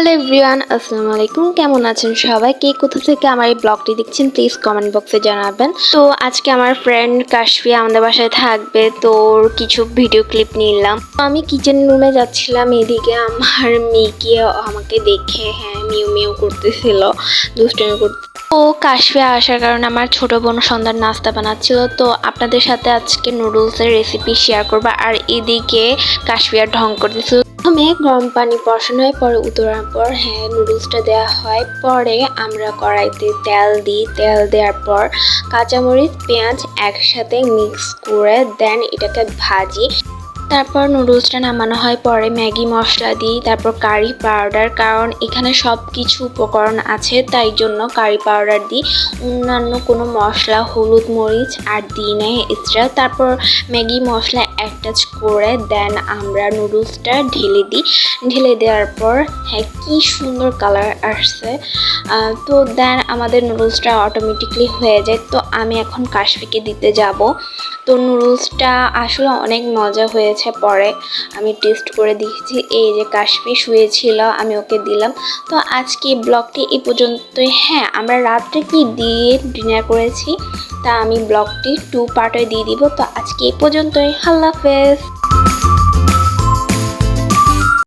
Hello everyone, আসসালামু আলাইকুম। কেমন আছেন সবাই? কে কোথা থেকে আমার এই ব্লগটি দেখছেন প্লিজ কমেন্ট বক্সে জানাবেন। তো আজকে আমার ফ্রেন্ড কাশফি আমাদের বাসায় থাকবে, তো ওর কিছু ভিডিও ক্লিপ নিলাম। আমি কিচেন রুমে যাচ্ছিলাম, এদিকে আমার মেয়েকে আমাকে দেখে হ্যাঁ মিউ মিউ করতেছিল, দুষ্টুমি করতে। ও কাশফে আসার কারণে আমার ছোট বোন সন্ধ্যার নাস্তা বানাচ্ছিল, তো আপনাদের সাথে আজকে নুডলসের রেসিপি শেয়ার করব। আর এদিকে কাশফিয়ার ঢং করতেছিল। প্রথমে গরম পানি বসানো হয়, পরে উতরার পর হ্যাঁ নুডলসটা দেওয়া হয়। পরে আমরা কড়াইতে তেল দিই। তেল দেওয়ার পর কাঁচামরিচ, পেঁয়াজ একসাথে মিক্স করে দেন এটাকে ভাজি। তারপর নুডলসটা নামানো হয়, পরে ম্যাগি মশলা দিই, তারপর কারি পাউডার, কারণ এখানে সব কিছু উপকরণ আছে, তাই জন্য কারি পাউডার দিই। অন্যান্য কোনো মশলা, হলুদ মরিচ আর দিই নাই এক্সট্রা তারপর ম্যাগি মশলা অ্যাটাচ করে দেন আমরা নুডলসটা ঢেলে দিই। ঢেলে দেওয়ার পর হ্যাঁ কী সুন্দর কালার আসছে। তো দেন আমাদের নুডলসটা অটোমেটিকলি হয়ে যায়। তো আমি এখন কাশফিকে দিতে যাব। তো নুডলসটা আসলে অনেক মজা হয়েছে পরে। আমি টেস্ট করে দেখেছি, এই যে কাশ্মীর শুয়েছিল আমি ওকে দিলাম। তো আজকে ব্লগটি এই পর্যন্তই। হ্যাঁ আমরা রাত্রে কি দিয়ে ডিনার করেছি, তা আমি ব্লগটি টু পার্টে দিয়ে দিব। তো আজকে এই পর্যন্তই। আল্লাহ